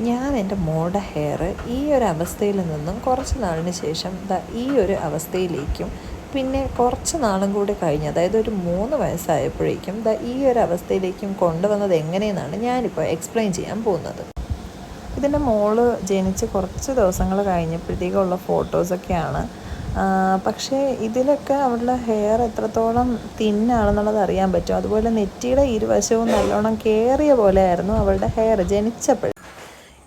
ഞാൻ എന്റെ മോടെ ഹെയർ ഈ ഒരു അവസ്ഥയിൽ നിന്നും കുറച്ച് നാളിന് ശേഷം ഈ ഒരു അവസ്ഥയിലേക്കും പിന്നെ കുറച്ച് നാളും കൂടി കഴിഞ്ഞ് അതായത് ഒരു മൂന്ന് വയസ്സായപ്പോഴേക്കും ദാ ഈ ഒരു അവസ്ഥയിലേക്കും കൊണ്ടുവന്നത് എങ്ങനെയെന്നാണ് ഞാനിപ്പോൾ എക്സ്പ്ലെയിൻ ചെയ്യാൻ പോകുന്നത്. ഇതിന്റെ മോൾ ജനിച്ച് കുറച്ച് ദിവസങ്ങൾ കഴിഞ്ഞപ്പോഴത്തേക്കുള്ള ഫോട്ടോസൊക്കെയാണ്. പക്ഷേ ഇതിലൊക്കെ അവളുടെ ഹെയർ എത്രത്തോളം തിന്നാണെന്നുള്ളത് അറിയാൻ പറ്റും. അതുപോലെ നെറ്റിയുടെ ഇരുവശവും നല്ലോണം കയറിയ പോലെയായിരുന്നു അവളുടെ ഹെയർ ജനിച്ചപ്പോൾ.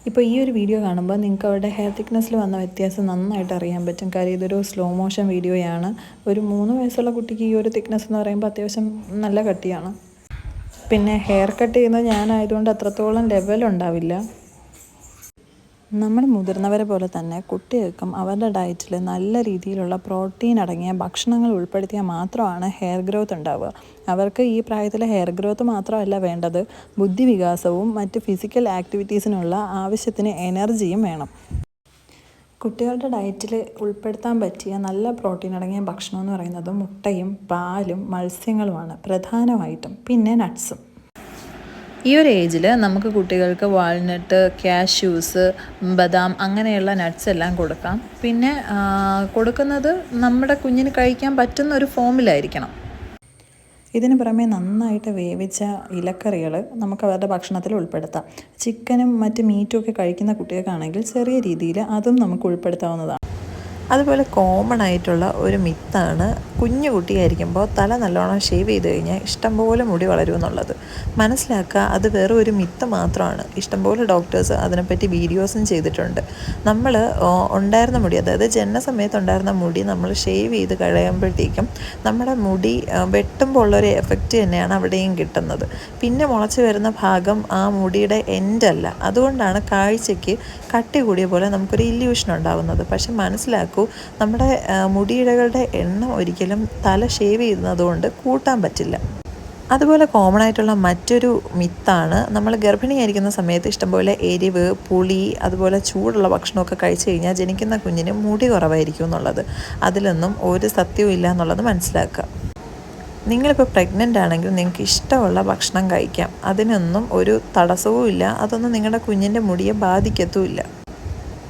ഇപ്പോൾ ഈ ഒരു വീഡിയോ കാണുമ്പോൾ നിങ്ങൾക്ക് അവരുടെ ഹെയർ തിക്നെസ്സിൽ വന്ന വ്യത്യാസം നന്നായിട്ട് അറിയാൻ പറ്റും. കാര്യം ഇതൊരു സ്ലോ മോഷൻ വീഡിയോയാണ് ഒരു മൂന്ന് വയസ്സുള്ള കുട്ടിക്ക് ഈ ഒരു തിക്നെസ് എന്ന് പറയുമ്പോൾ അത്യാവശ്യം നല്ല കട്ടിയാണ്. പിന്നെ ഹെയർ കട്ട് ചെയ്യുന്നത് ഞാനായതുകൊണ്ട് അത്രത്തോളം ലെവൽ ഉണ്ടാവില്ല. നമ്മൾ മുതിർന്നവരെ പോലെ തന്നെ കുട്ടികൾക്കും അവരുടെ ഡയറ്റിൽ നല്ല രീതിയിലുള്ള പ്രോട്ടീൻ അടങ്ങിയ ഭക്ഷണങ്ങൾ ഉൾപ്പെടുത്തിയാൽ മാത്രമാണ് ഹെയർ ഗ്രോത്ത് ഉണ്ടാവുക. അവർക്ക് ഈ പ്രായത്തിൽ ഹെയർ ഗ്രോത്ത് മാത്രമല്ല വേണ്ടത് ബുദ്ധിവികാസവും മറ്റ് ഫിസിക്കൽ ആക്ടിവിറ്റീസിനുള്ള ആവശ്യത്തിന് എനർജിയും വേണം. കുട്ടികളുടെ ഡയറ്റിൽ ഉൾപ്പെടുത്താൻ പറ്റിയ നല്ല പ്രോട്ടീൻ അടങ്ങിയ ഭക്ഷണം എന്ന് പറയുന്നത് മുട്ടയും പാലും മത്സ്യങ്ങളുമാണ് പ്രധാനമായിട്ടും. പിന്നെ നട്ട്സും ഈ ഒരു ഏജിൽ നമുക്ക് കുട്ടികൾക്ക് വാൾനട്ട് കാഷ്യൂസ് ബദാം അങ്ങനെയുള്ള നട്ട്സ് എല്ലാം കൊടുക്കാം. പിന്നെ കൊടുക്കുന്നത് നമ്മുടെ കുഞ്ഞിന് കഴിക്കാൻ പറ്റുന്ന ഒരു ഫോമിലായിരിക്കണം. ഇതിന് പുറമെ നന്നായിട്ട് വേവിച്ച ഇലക്കറികൾ നമുക്ക് അവരുടെ ഭക്ഷണത്തിൽ ഉൾപ്പെടുത്താം. ചിക്കനും മറ്റ് മീറ്റും ഒക്കെ കഴിക്കുന്ന കുട്ടികൾക്കാണെങ്കിൽ ചെറിയ രീതിയിൽ അതും നമുക്ക് ഉൾപ്പെടുത്താവുന്നതാണ്. അതുപോലെ കോമൺ ആയിട്ടുള്ള ഒരു മിത്താണ് കുഞ്ഞു കുട്ടിയായിരിക്കുമ്പോൾ തല നല്ലോണം ഷേവ് ചെയ്ത് കഴിഞ്ഞാൽ ഇഷ്ടംപോലെ മുടി വളരുമെന്നുള്ളത് മനസ്സിലാക്കുക അത് വേറെ ഒരു മിത്ത് മാത്രമാണ്. ഇഷ്ടംപോലെ ഡോക്ടേഴ്സ് അതിനെപ്പറ്റി വീഡിയോസും ചെയ്തിട്ടുണ്ട്. നമ്മൾ ഉണ്ടായിരുന്ന മുടി അതായത് ജനന സമയത്ത് ഉണ്ടായിരുന്ന മുടി നമ്മൾ ഷേവ് ചെയ്ത് കഴിയുമ്പോഴത്തേക്കും നമ്മുടെ മുടി വെട്ടുമ്പോൾ ഉള്ളൊരു എഫക്റ്റ് തന്നെയാണ് അവിടെയും കിട്ടുന്നത്. പിന്നെ മുളച്ച് വരുന്ന ഭാഗം ആ മുടിയുടെ എൻഡല്ല അതുകൊണ്ടാണ് കാഴ്ചയ്ക്ക് കട്ടി കൂടിയ പോലെ നമുക്കൊരു ഇല്യൂഷൻ ഉണ്ടാകുന്നത് പക്ഷെ മനസ്സിലാക്കൂ നമ്മുടെ മുടിയിഴകളുടെ എണ്ണം ഒരിക്കലും തല ഷേവ് ചെയ്യുന്നതുകൊണ്ട് കൂട്ടാൻ പറ്റില്ല. അതുപോലെ കോമൺ ആയിട്ടുള്ള മറ്റൊരു മിത്താണ് നമ്മൾ ഗർഭിണിയായിരിക്കുന്ന സമയത്ത് ഇഷ്ടംപോലെ എരിവ് പുളി അതുപോലെ ചൂടുള്ള ഭക്ഷണമൊക്കെ കഴിച്ചു കഴിഞ്ഞാൽ ജനിക്കുന്ന കുഞ്ഞിന് മുടി കുറവായിരിക്കും എന്നുള്ളത്. അതിലൊന്നും ഒരു സത്യവും ഇല്ല എന്നുള്ളത് മനസ്സിലാക്കുക. നിങ്ങളിപ്പോൾ പ്രഗ്നന്റ് ആണെങ്കിൽ നിങ്ങൾക്ക് ഇഷ്ടമുള്ള ഭക്ഷണം കഴിക്കാം. അതിനൊന്നും ഒരു തടസ്സവും ഇല്ല അതൊന്നും നിങ്ങളുടെ കുഞ്ഞിന്റെ മുടിയെ ബാധിക്കത്തുമില്ല.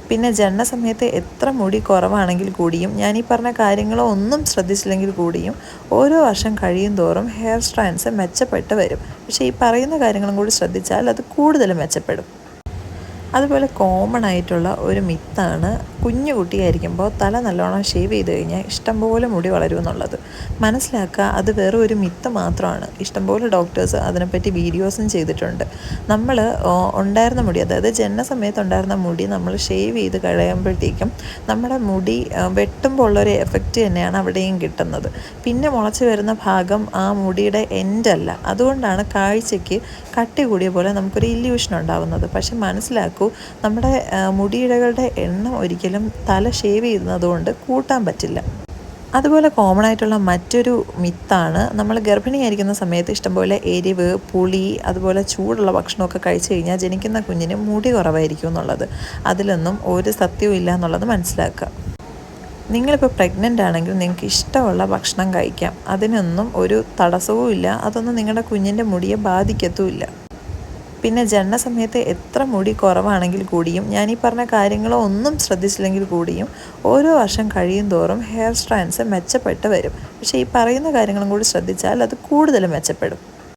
പിന്നെ ജനന സമയത്ത് എത്ര മുടി കുറവാണെങ്കിൽ കൂടിയും ഞാൻ ഈ പറഞ്ഞ കാര്യങ്ങളോ ഒന്നും ശ്രദ്ധിച്ചില്ലെങ്കിൽ കൂടിയും ഓരോ വർഷം കഴിയും തോറും ഹെയർ സ്ട്രാൻസ് മെച്ചപ്പെട്ട് വരും. പക്ഷേ ഈ പറയുന്ന കാര്യങ്ങളും കൂടി ശ്രദ്ധിച്ചാൽ അത് കൂടുതൽ മെച്ചപ്പെടും. അതുപോലെ കോമൺ ആയിട്ടുള്ള ഒരു മിത്താണ് കുഞ്ഞു കുട്ടിയായിരിക്കുമ്പോൾ തല നല്ലോണം ഷേവ് ചെയ്ത് കഴിഞ്ഞാൽ ഇഷ്ടംപോലെ മുടി വളരുമെന്നുള്ളത്. മനസ്സിലാക്കുക അത് വേറെ ഒരു മിത്ത് മാത്രമാണ്. ഇഷ്ടംപോലെ ഡോക്ടേഴ്സ് അതിനെപ്പറ്റി വീഡിയോസും ചെയ്തിട്ടുണ്ട്. നമ്മൾ ഉണ്ടായിരുന്ന മുടി അതായത് ജനന സമയത്ത് ഉണ്ടായിരുന്ന മുടി നമ്മൾ ഷേവ് ചെയ്ത് കഴിയുമ്പോഴത്തേക്കും നമ്മുടെ മുടി വെട്ടുമ്പോൾ ഉള്ളൊരു എഫക്റ്റ് തന്നെയാണ് അവിടെയും കിട്ടുന്നത്. പിന്നെ മുളച്ച് വരുന്ന ഭാഗം ആ മുടിയുടെ എൻഡല്ല അതുകൊണ്ടാണ് കാഴ്ചയ്ക്ക് കട്ടി കൂടിയ പോലെ നമുക്കൊരു ഇല്യൂഷൻ ഉണ്ടാകുന്നത് പക്ഷെ മനസ്സിലാക്കൂ നമ്മുടെ മുടിയിടകളുടെ എണ്ണം ഒരിക്കലും തല ഷേവ് ചെയ്യുന്നതുകൊണ്ട് കൂട്ടാൻ പറ്റില്ല. അതുപോലെ കോമൺ ആയിട്ടുള്ള മറ്റൊരു മിത്താണ്. നമ്മൾ ഗർഭിണിയായിരിക്കുന്ന സമയത്ത് ഇഷ്ടംപോലെ എരിവ് പുളി അതുപോലെ ചൂടുള്ള ഭക്ഷണമൊക്കെ കഴിച്ചു കഴിഞ്ഞാൽ ജനിക്കുന്ന കുഞ്ഞിന് മുടി കുറവായിരിക്കും എന്നുള്ളത്. അതിലൊന്നും ഒരു സത്യവും ഇല്ല എന്നുള്ളത് മനസ്സിലാക്കുക. നിങ്ങളിപ്പോൾ പ്രഗ്നന്റ് ആണെങ്കിൽ നിങ്ങൾക്ക് ഇഷ്ടമുള്ള ഭക്ഷണം കഴിക്കാം. അതിനൊന്നും ഒരു തടസ്സവും ഇല്ല അതൊന്നും നിങ്ങളുടെ കുഞ്ഞിന്റെ മുടിയെ ബാധിക്കത്തുമില്ല. പിന്നെ ജനന സമയത്ത് എത്ര മുടി കുറവാണെങ്കിൽ കൂടിയും ഞാൻ ഈ പറഞ്ഞ കാര്യങ്ങളോ ഒന്നും ശ്രദ്ധിച്ചില്ലെങ്കിൽ കൂടിയും ഓരോ വർഷം കഴിയും തോറും ഹെയർ സ്ട്രാൻസ് മെച്ചപ്പെട്ട് വരും. പക്ഷേ ഈ പറയുന്ന കാര്യങ്ങളും കൂടി ശ്രദ്ധിച്ചാൽ അത് കൂടുതൽ മെച്ചപ്പെടും.